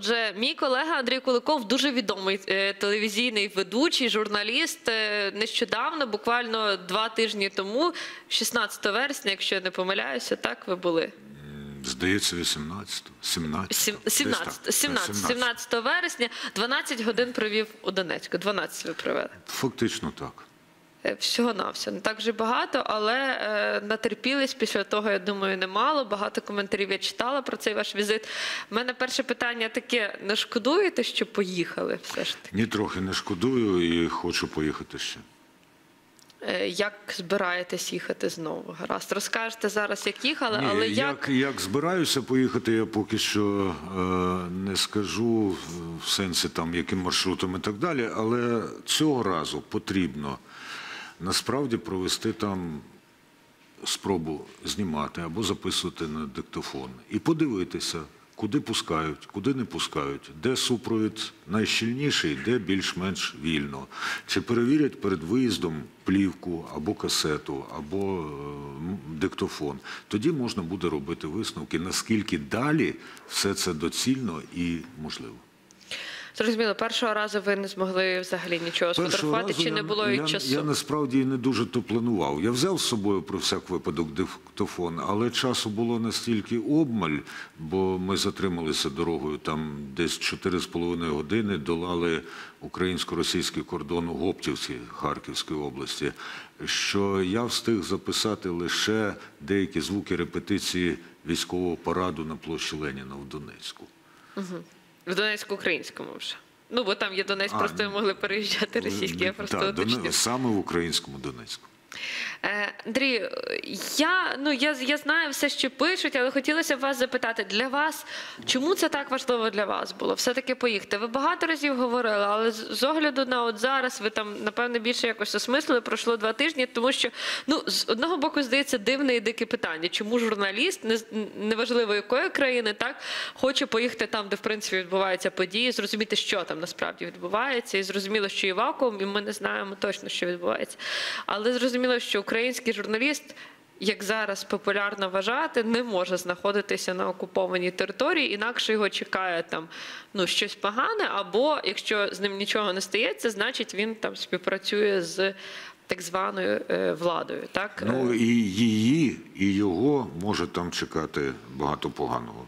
Отже, мій колега Андрій Куликов дуже відомий е, телевізійний ведучий, журналіст. Е, Нещодавно, буквально два тижні тому, 16 вересня, якщо я не помиляюся, так ви були. Здається, 18, 17. Сім- десь 17, 17, 17 вересня, 12 годин провів у Донецьку. 12 ви провели. Фактично так. Е, Всього навсього не так вже багато, але е, натерпілись після того, я думаю, немало. Багато коментарів я читала про цей ваш візит. У мене перше питання таке: не шкодуєте, що поїхали все ж таки? Ні, трохи не шкодую і хочу поїхати ще. Е, як збираєтесь їхати знову? Гаразд, розкажете зараз, як їхали, Ні, але як, як, як збираюся поїхати, я поки що е, не скажу в сенсі там, яким маршрутом і так далі. Але цього разу потрібно насправді провести там спробу знімати або записувати на диктофон і подивитися, куди пускають, куди не пускають, де супровід найщільніший, де більш-менш вільно. Чи перевірять перед виїздом плівку або касету, або е, диктофон. Тоді можна буде робити висновки, наскільки далі все це доцільно і можливо. Зрозуміло, першого разу ви не змогли взагалі нічого Першого сфотографувати, разу чи не було я, і часу? Я насправді не дуже то планував. Я взяв з собою про всяк випадок диктофон, але часу було настільки обмаль, бо ми затрималися дорогою там десь 4,5 години, долали українсько-російський кордон у Гоптівці Харківської області, що я встиг записати лише деякі звуки репетиції військового параду на площі Леніна в Донецьку. В Донецьку-українському вже. Ну, бо там є Донець, А, просто ні. могли переїжджати російські, я просто Так, Доне- уточню. саме в українському Донецьку. Е, Андрій, е, я, ну, я, я знаю все, що пишуть, але хотілося б вас запитати, для вас, чому це так важливо для вас було? Все-таки поїхати. Ви багато разів говорили, але з, огляду на от зараз, ви там, напевне, більше якось осмислили, пройшло два тижні, тому що, ну, з одного боку, здається, дивне і дике питання. Чому журналіст, не, неважливо якої країни, так, хоче поїхати там, де, в принципі, відбуваються події, зрозуміти, що там насправді відбувається, і зрозуміло, що і вакуум, і ми не знаємо точно, що відбувається. Але зрозуміло, що український журналіст, як зараз популярно вважати, не може знаходитися на окупованій території, інакше його чекає там ну щось погане, або якщо з ним нічого не стається, значить він там співпрацює з так званою е, владою. Так Ну Е, і її, і його може там чекати багато поганого.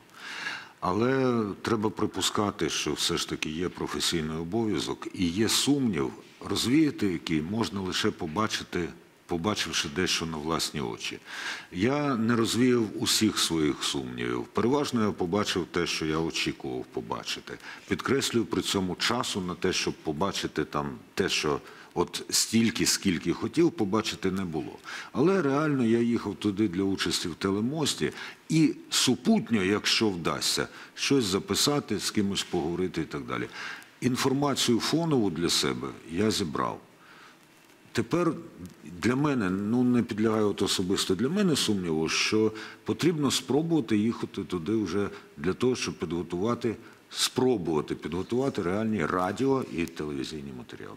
Але треба припускати, що все ж таки є професійний обов'язок і є сумнів, розвіяти який можна лише побачити, побачивши дещо на власні очі. Я не розвіяв усіх своїх сумнівів. Переважно я побачив те, що я очікував побачити. Підкреслюю при цьому часу на те, щоб побачити там те, що От стільки, скільки хотів, побачити не було. Але реально я їхав туди для участі в телемості і супутньо, якщо вдасться, щось записати, з кимось поговорити і так далі. Інформацію фонову для себе я зібрав. Тепер для мене, ну не підлягає от особисто для мене сумніву, що потрібно спробувати їхати туди вже для того, щоб підготувати, спробувати підготувати реальні радіо і телевізійні матеріали.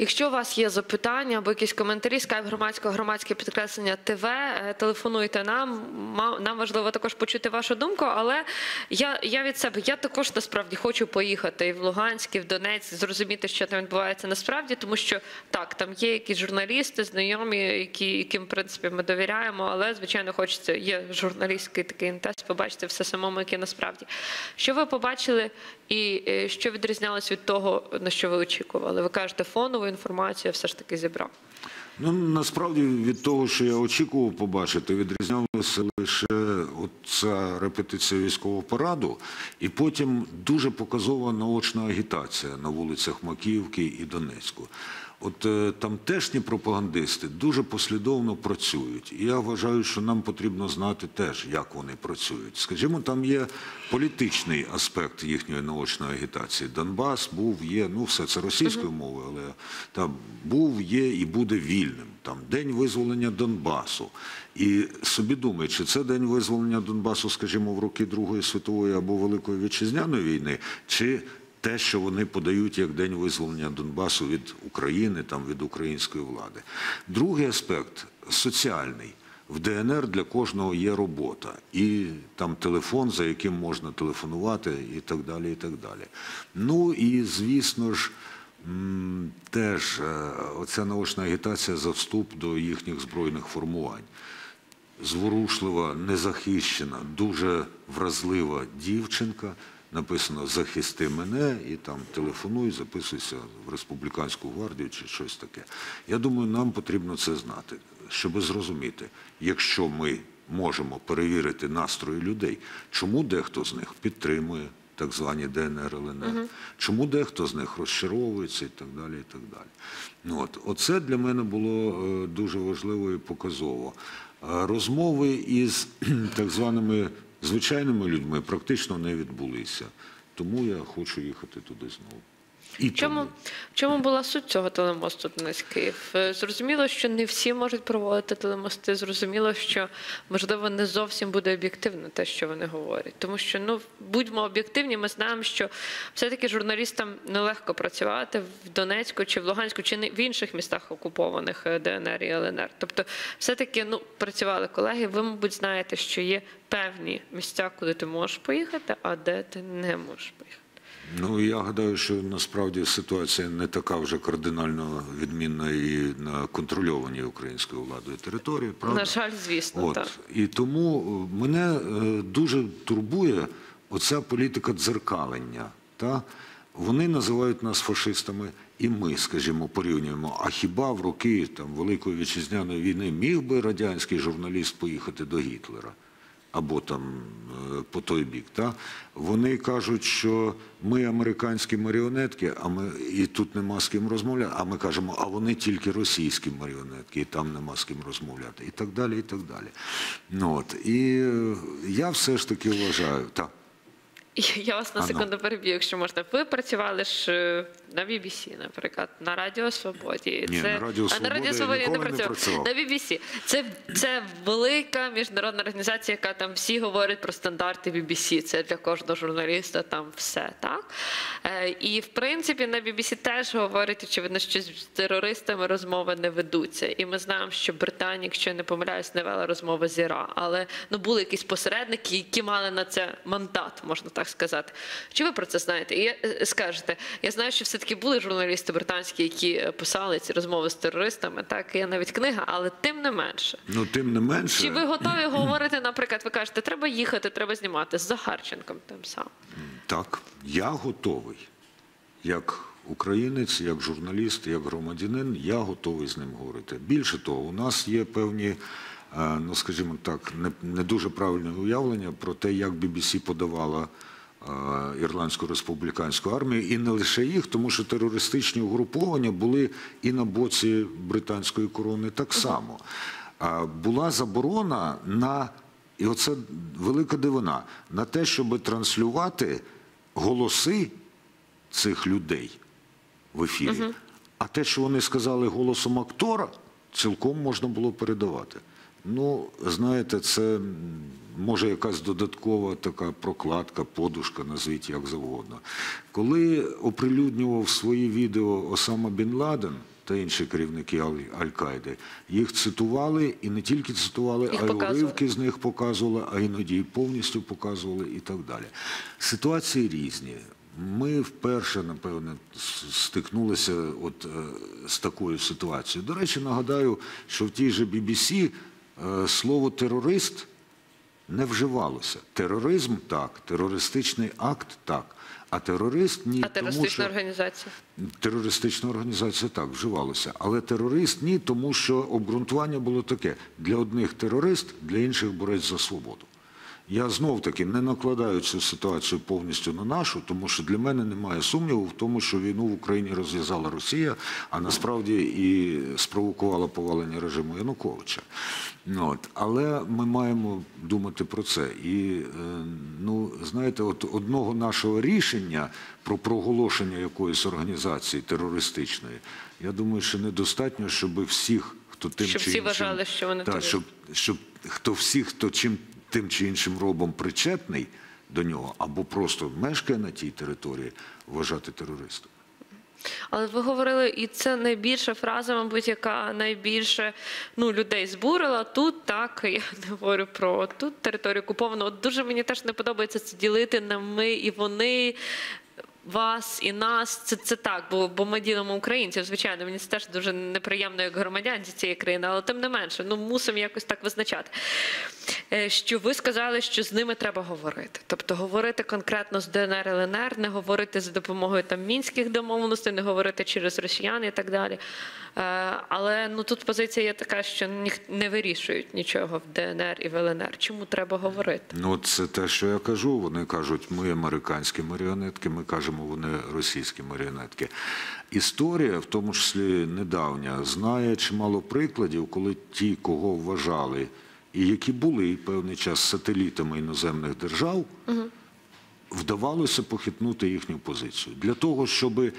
Якщо у вас є запитання або якісь коментарі, скайп громадського громадське підкреслення ТВ, е, телефонуйте нам. Нам важливо також почути вашу думку. Але я, я від себе я також насправді хочу поїхати і в Луганськ, і в Донецьк, зрозуміти, що там відбувається насправді, тому що так, там є якісь журналісти, знайомі, які яким в принципі ми довіряємо, але звичайно хочеться є журналістський такий інтерес, побачити все самому, яке насправді. Що ви побачили, і е, що відрізнялось від того, на що ви очікували? Ви кажете, фонову інформацію все ж таки зібрав. Ну насправді від того, що я очікував побачити, відрізнялося лише ця репетиція військового параду, і потім дуже показова наочна агітація на вулицях Макіївки і Донецьку. От е, тамтешні пропагандисти дуже послідовно працюють. І я вважаю, що нам потрібно знати теж, як вони працюють. Скажімо, там є політичний аспект їхньої наочної агітації. Донбас був, є, ну все це російською мовою, але там був, є і буде вільним. Там день визволення Донбасу. І собі думай, чи це день визволення Донбасу, скажімо, в роки Другої світової або Великої вітчизняної війни, чи те, що вони подають як день визволення Донбасу від України, там від української влади. Другий аспект соціальний. в ДНР для кожного є робота, і там телефон, за яким можна телефонувати, і так далі. і так далі. Ну і звісно ж, теж е, оця наочна агітація за вступ до їхніх збройних формувань зворушлива, незахищена, дуже вразлива дівчинка. Написано Захисти мене і там телефонуй, записуйся в республіканську гвардію чи щось таке. Я думаю, нам потрібно це знати, щоб зрозуміти, якщо ми можемо перевірити настрої людей, чому дехто з них підтримує так звані ДНР, ЛНР, чому дехто з них розчаровується і так далі. і так далі. Ну, от, оце для мене було е, дуже важливо і показово. Е, Розмови із так званими звичайними людьми практично не відбулися. Тому я хочу їхати туди знову. І В чому, в чому була суть цього телемосту Донець Київ? Е, Зрозуміло, що не всі можуть проводити телемости. Зрозуміло, що можливо не зовсім буде об'єктивно те, що вони говорять. Тому що ну будьмо об'єктивні, ми знаємо, що все-таки журналістам нелегко працювати в Донецьку чи в Луганську, чи в інших містах окупованих е, ДНР і ЛНР. Тобто, все-таки ну працювали колеги. Ви, мабуть, знаєте, що є певні місця, куди ти можеш поїхати, а де ти не можеш поїхати. Ну я гадаю, що насправді ситуація не така вже кардинально відмінна і на контрольованій українською владою території. Правда? На жаль, звісно, От. так. І тому е, мене е, дуже турбує оця політика дзеркалення. Та? Вони називають нас фашистами, і ми, скажімо, порівнюємо. А хіба в роки там, Великої вітчизняної війни міг би радянський журналіст поїхати до Гітлера? Або там е, по той бік, та вони кажуть, що ми американські маріонетки, а ми і тут нема з ким розмовляти. А ми кажемо, а вони тільки російські маріонетки, і там нема з ким розмовляти, і так далі, і так далі. Ну от і е, я все ж таки вважаю, так. Я вас на ну. секунду переб'ю, якщо можна. Ви працювали ж е, на BBC, наприклад, на Радіо Свободі. Ні, на Радіо а Свобода на Радіо я Свободі ніколи не працював. працював. На BBC. Це, це велика міжнародна організація, яка там всі говорять про стандарти BBC. Це для кожного журналіста там все, так? Е, і в принципі на BBC теж говорять, очевидно, що з терористами розмови не ведуться. І ми знаємо, що Британія, якщо я не помиляюсь, не вела розмови з Іра. Але ну були якісь посередники, які мали на це мандат, можна так сказати. Чи ви про це знаєте? І е, скажете, я знаю, що все-таки були журналісти британські, які е, писали ці розмови з терористами. Так, є навіть книга, але тим не менше. Ну тим не менше, Чи ви готові говорити, наприклад, ви кажете, треба їхати, треба знімати з Захарченком тим самим? Так, я готовий. Як українець, як журналіст, як громадянин, я готовий з ним говорити. Більше того, у нас є певні, е, ну скажімо так, не, не дуже правильне уявлення про те, як BBC подавала е, Ірландську республіканську армію, і не лише їх, тому що терористичні угруповання були і на боці британської корони так само. Була заборона на, і оце велика дивина, на те, щоб транслювати голоси цих людей в ефірі. А те, що вони сказали голосом актора, цілком можна було передавати. Ну, знаєте, це може якась додаткова така прокладка, подушка, назвіть як завгодно. Коли оприлюднював свої відео Осама Бін Ладен та інші керівники Аль- Аль-Каїди, їх цитували і не тільки цитували, Їх а й уривки з них показували, а іноді і повністю показували і так далі. Ситуації різні. Ми вперше, напевне, стикнулися от, е, з такою ситуацією. До речі, нагадаю, що в тій же BBC е, слово терорист не вживалося. Тероризм так, терористичний акт так. А терорист ні, А терористична тому організація? Терористична організація так вживалося, але терорист ні, тому що обґрунтування було таке: для одних терорист, для інших борець за свободу. Я знов таки не накладаю цю ситуацію повністю на нашу, тому що для мене немає сумніву в тому, що війну в Україні розв'язала Росія, а насправді і спровокувала повалення режиму Януковича. Ну, От. Але ми маємо думати про це. І е, ну, знаєте, от одного нашого рішення про проголошення якоїсь організації терористичної, я думаю, що недостатньо, щоб всіх, хто тим Щоб чи всі іншим, вважали, що вони так, щоб, щоб хто всіх, хто чим тим чи іншим робом причетний до нього, або просто мешкає на тій території, вважати терористом. Але ви говорили, і це найбільша фраза, мабуть, яка найбільше ну, людей збурила. Тут так, я не говорю про тут територію окуповано. От дуже мені теж не подобається це ділити на ми і вони. Вас і нас, це, це так, бо, бо ми ділимо українців. Звичайно, мені це теж дуже неприємно як громадянці цієї країни, але тим не менше, ну мусимо якось так визначати. Е, Що ви сказали, що з ними треба говорити. Тобто говорити конкретно з ДНР ЛНР, не говорити за допомогою там мінських домовленостей, не говорити через росіян і так далі. Е, Але ну тут позиція є така, що не вирішують нічого в ДНР і в ЛНР. Чому треба говорити? Ну, це те, що я кажу. Вони кажуть, ми американські маріонетки, ми кажемо, вони російські маріонетки. Історія, в тому числі недавня, знає чимало прикладів, коли ті, кого вважали, і які були певний час сателітами іноземних держав, вдавалося похитнути їхню позицію. Для того, щоб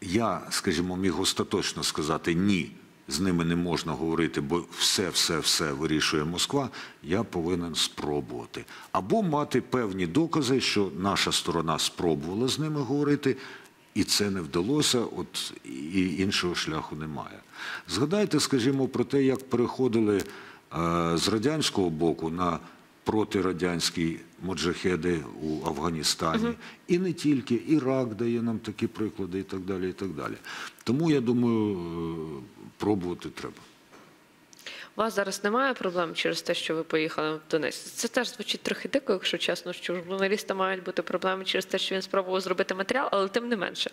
я, скажімо, міг остаточно сказати ні, з ними не можна говорити, бо все, все, все вирішує Москва, я повинен спробувати. Або мати певні докази, що наша сторона спробувала з ними говорити, і це не вдалося, от і іншого шляху немає. Згадайте, скажімо, про те, як переходили з радянського боку на протирадянські моджахеди у Афганістані. І не тільки, Ірак дає нам такі приклади і так далі. і так далі. Тому, я думаю, е, пробувати треба. У вас зараз немає проблем через те, що ви поїхали в Донецьк? Це теж звучить трохи дико, якщо чесно, що у журналіста мають бути проблеми через те, що він спробував зробити матеріал, але тим не менше.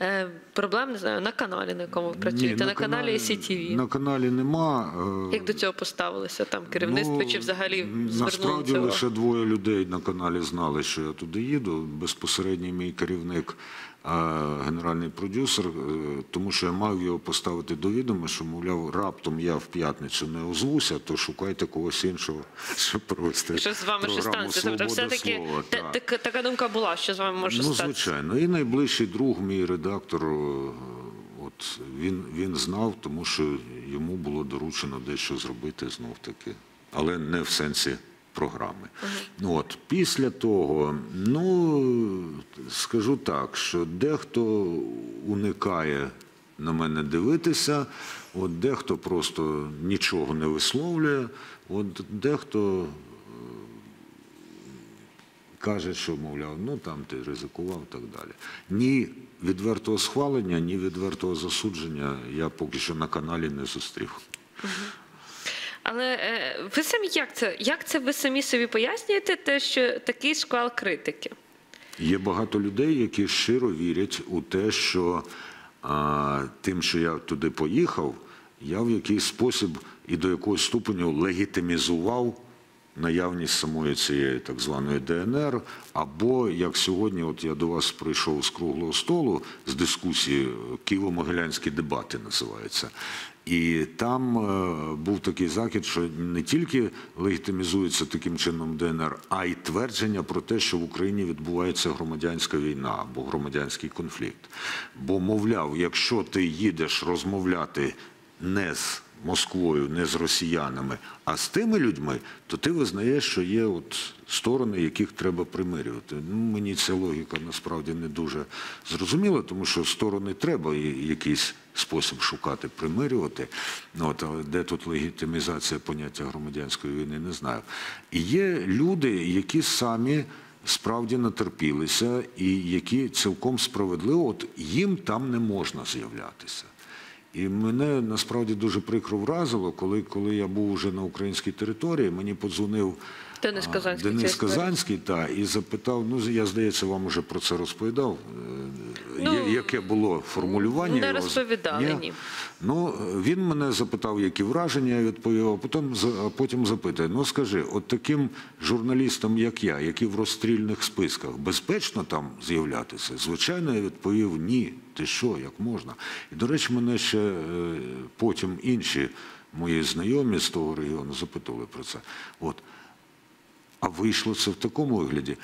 Е, проблем не знаю на каналі, на якому ви працюєте, Ні, на, каналі СІТВ. На каналі нема. е, Як до цього поставилися там керівництво Ну, чи взагалі Насправді лише двоє людей на каналі знали, що я туди їду. Безпосередній мій керівник, генеральний продюсер, е, тому що я мав його поставити до відома, що, мовляв, раптом я в п'ятницю не озвуся, то шукайте когось іншого, щоб провести. Що з вами програму станеться? Тобто, «Свобода все-таки слова». та- Так. така, думка була, що з вами може Ну, статися. звичайно. І найближчий друг, мій редактор, е, от він, він знав, тому що йому було доручено дещо зробити знов таки, але не в сенсі програми. Ну, От, після того, ну скажу так, що дехто уникає на мене дивитися, от дехто просто нічого не висловлює, от дехто каже, що, мовляв, ну там ти ризикував і так далі. Ні відвертого схвалення, ні відвертого засудження я поки що на каналі не зустрів. Але е, ви самі як це? Як це ви самі собі пояснюєте, те, що такий шквал критики? Є багато людей, які щиро вірять у те, що а, тим, що я туди поїхав, я в якийсь спосіб і до якогось ступеню легітимізував наявність самої цієї так званої ДНР, або як сьогодні, от я до вас прийшов з круглого столу з дискусії Києво-Могилянські дебати називаються. І там е, був такий захід, що не тільки легітимізується таким чином ДНР, а й твердження про те, що в Україні відбувається громадянська війна або громадянський конфлікт. Бо, мовляв, якщо ти їдеш розмовляти не з Москвою, не з росіянами, а з тими людьми, то ти визнаєш, що є от сторони, яких треба примирювати. Ну, мені ця логіка насправді не дуже зрозуміла, тому що сторони треба якийсь спосіб шукати, примирювати. Ну, От, але де тут легітимізація поняття громадянської війни, не знаю. І є люди, які самі справді натерпілися, і які цілком справедливо, от їм там не можна з'являтися. І мене насправді дуже прикро вразило, коли, коли я був уже на українській території, мені подзвонив Денис Казанський, Денис. Казанський та, і запитав, ну я здається, вам уже про це розповідав. е, Ну, яке було формулювання? не розповідали, ні. Ну, він мене запитав, які враження, я відповів, а потім, потім запитає, ну скажи, от таким журналістам, як я, які в розстрільних списках, безпечно там з'являтися? Звичайно, я відповів, ні, ти що, як можна? І, до речі, мене ще е, потім інші мої знайомі з того регіону запитували про це. От. А вийшло це в такому вигляді.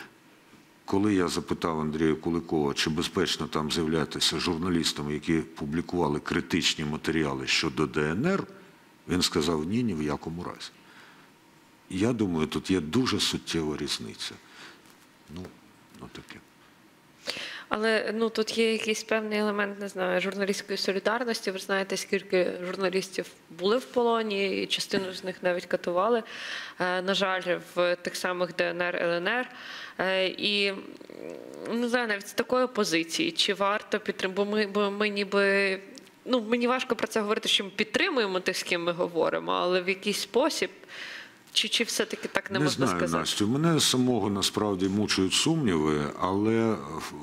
Коли я запитав Андрія Куликова, чи безпечно там з'являтися журналістами, які публікували критичні матеріали щодо ДНР, він сказав ні, ні в якому разі. Я думаю, тут є дуже суттєва різниця. Ну, ну таке. Але ну тут є якийсь певний елемент, не знаю, журналістської солідарності. Ви знаєте, скільки журналістів були в полоні, і частину з них навіть катували. е, На жаль, в тих самих ДНР, ЛНР. Е, І не знаю, навіть з такої позиції, чи варто підтримати, бо ми, бо ми ніби. Ну, мені важко про це говорити, що ми підтримуємо тих, з ким ми говоримо, але в якийсь спосіб, чи, чи все-таки так не, Не можна знаю, сказати? Настю. Мене самого насправді мучують сумніви, але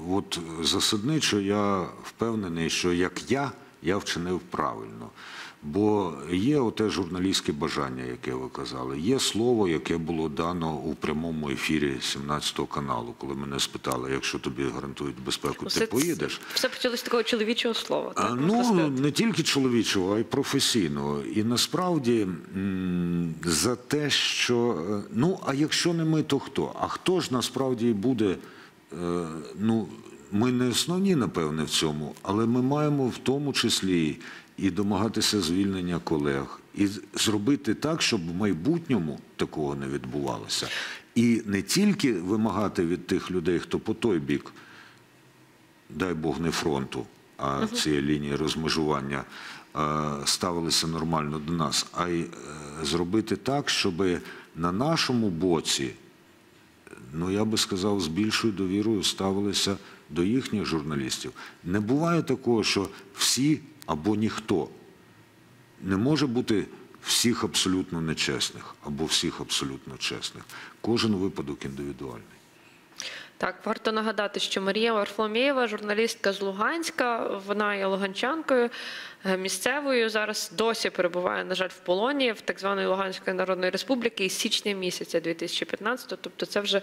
от засадничо я впевнений, що як я, я вчинив правильно. Бо є оте журналістське бажання, яке ви казали. Є слово, яке було дано у прямому ефірі 17 каналу, коли мене спитали, якщо тобі гарантують безпеку, Все ти поїдеш. Все почалось з такого чоловічого слова. Так, ну, не тільки чоловічого, а й професійного. І насправді за те, що е, ну, а якщо не ми, то хто? А хто ж насправді буде? е, Ну, ми не основні, напевне, в цьому, але ми маємо в тому числі і домагатися звільнення колег, і зробити так, щоб в майбутньому такого не відбувалося. І не тільки вимагати від тих людей, хто по той бік дай Бог не фронту, а цієї лінії розмежування ставилися нормально до нас, а й е, зробити так, щоб на нашому боці, ну я би сказав, з більшою довірою ставилися до їхніх журналістів. Не буває такого, що всі або ніхто. Не може бути всіх абсолютно нечесних або всіх абсолютно чесних. Кожен випадок індивідуальний. Так, варто нагадати, що Марія Варфломєєва, журналістка з Луганська, вона є луганчанкою е, місцевою. Зараз досі перебуває, на жаль, в полоні в так званої Луганської Народної Республіки із січня місяця 2015 Тобто це вже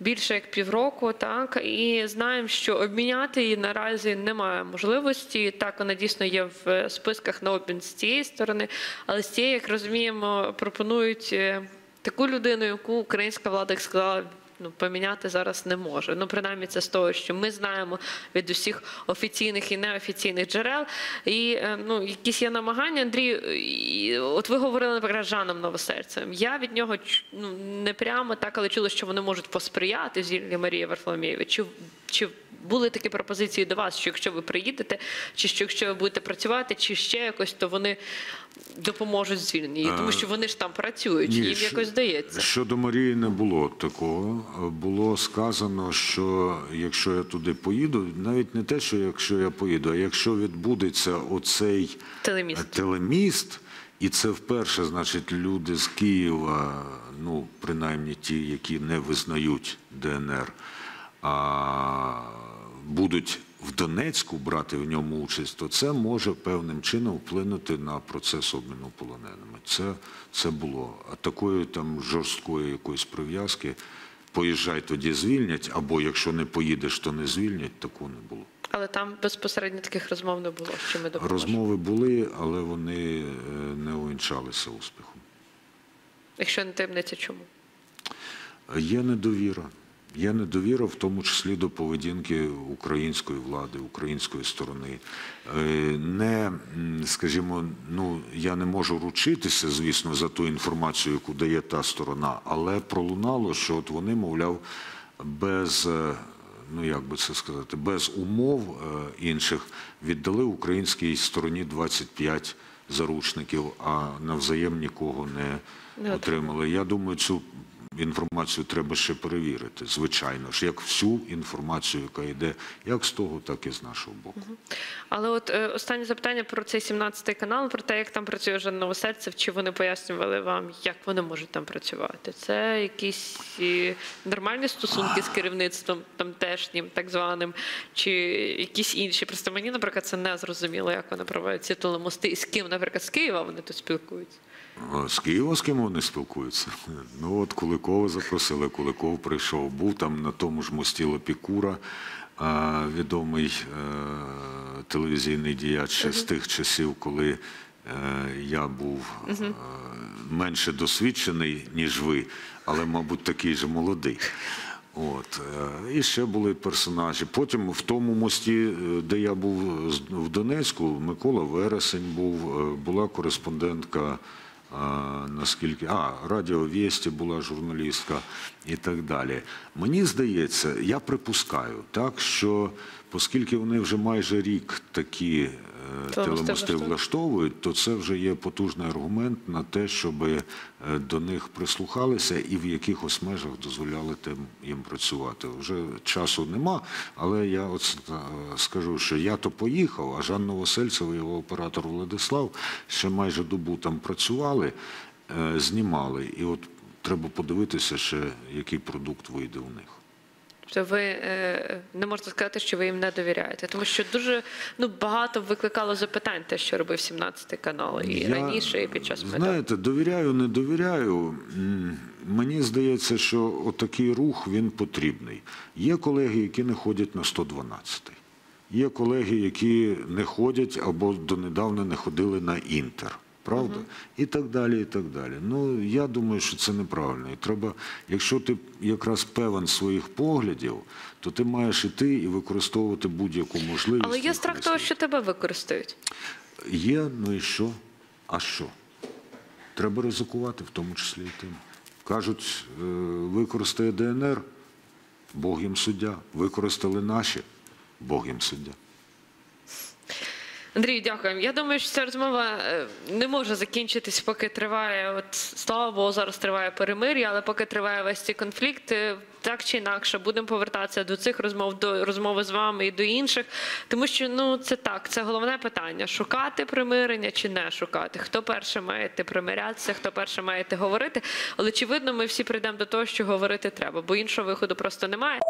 більше як півроку, так і знаємо, що обміняти її наразі немає можливості. Так, вона дійсно є в списках на обмін з цієї сторони, але з цієї, як розуміємо, пропонують е, таку людину, яку українська влада як сказала. Ну, поміняти зараз не може. Ну, принаймні, це з того, що ми знаємо від усіх офіційних і неофіційних джерел. І е, ну, якісь є намагання. Андрій, от ви говорили, наприклад, з Жаном Новосельцем. Я від нього ну, не прямо так, але чула, що вони можуть посприяти звільненню Марії Варфоломєєвої. Чи, чи були такі пропозиції до вас, що якщо ви приїдете, чи що якщо ви будете працювати, чи ще якось, то вони допоможуть звільненню? її? Тому що вони ж там працюють, їм якось здається. Щодо Марії не було такого. Було сказано, що якщо я туди поїду, навіть не те, що якщо я поїду, а якщо відбудеться оцей Телеміст. е, телеміст, і це вперше, значить, люди з Києва, ну принаймні ті, які не визнають ДНР, а будуть в Донецьку брати в ньому участь, то це може певним чином вплинути на процес обміну полоненими. Це, це було. А такої там жорсткої якоїсь прив'язки, поїжджай тоді звільнять, або якщо не поїдеш, то не звільнять, такого не було. Але там безпосередньо таких розмов не було, що ми допоможемо. Розмови були, але вони е, не увінчалися успіхом. Якщо не таємниця, чому? Є недовіра. Є недовіра, в тому числі до поведінки української влади, української сторони. Е, Не, скажімо, ну я не можу ручитися, звісно, за ту інформацію, яку дає та сторона, але пролунало, що от вони, мовляв, без, е, ну як би це сказати, без умов е, інших віддали українській стороні 25 заручників, а навзаєм нікого не Не отримали. Я думаю, цю інформацію треба ще перевірити, звичайно ж, як всю інформацію, яка йде як з того, так і з нашого боку. Але от е, останнє запитання про цей 17-й канал, про те, як там працює Жан Новосельцев, чи вони пояснювали вам, як вони можуть там працювати? Це якісь нормальні стосунки з керівництвом тамтешнім, так званим, чи якісь інші? Просто мені, наприклад, це не зрозуміло, як вони проводять ці телемости, і з ким, наприклад, з Києва вони тут спілкуються. З Києва з ким вони спілкуються? Ну от Куликова запросили, Куликов прийшов. Був там на тому ж мості Лапікура, а, відомий е, телевізійний діяч з тих часів, коли е, я був е, менше досвідчений, ніж ви, але, мабуть, такий же молодий. От. е, І ще були персонажі. Потім в тому мості, е, де я був в Донецьку, Микола Вересень був, е, була кореспондентка наскільки а Радіо Вєсті була журналістка і так далі. Мені здається, я припускаю так, що оскільки вони вже майже рік такі е, Телемости влаштовують. то це вже є потужний аргумент на те, щоб е, до них прислухалися і в якихось межах дозволяли тим їм працювати. Вже часу нема, але я от е, скажу, що я то поїхав, а Жанна Васильцева і його оператор Владислав ще майже добу там працювали, знімали. І от треба подивитися ще, який продукт вийде у них. Тобто ви е, не можете сказати, що ви їм не довіряєте, тому що дуже ну багато викликало запитань, те, що робив 17 канал, і Я, раніше, і під час меду. Знаєте, довіряю, не довіряю. Мені здається, що отакий рух він потрібний. Є колеги, які не ходять на 112. Є колеги, які не ходять або донедавна не ходили на інтер. Правда? І так далі, і так далі. Ну, я думаю, що це неправильно. І треба, якщо ти якраз певен своїх поглядів, то ти маєш іти і використовувати будь-яку можливість. Але є страх того, що тебе використають. Є, ну і що? А що? Треба ризикувати, в тому числі і тим. Кажуть, е, використає ДНР, Бог їм суддя. Використали наші, Бог їм суддя. Андрій, дякуємо. Я думаю, що ця розмова е, не може закінчитись, поки триває. От слава Богу, зараз триває перемир'я, але поки триває весь цей конфлікт, е, так чи інакше, будемо повертатися до цих розмов, до розмови з вами і до інших. Тому що ну це так, це головне питання: шукати примирення чи не шукати. Хто перше має примирятися, хто перше має говорити. Але очевидно, ми всі прийдемо до того, що говорити треба, бо іншого виходу просто немає.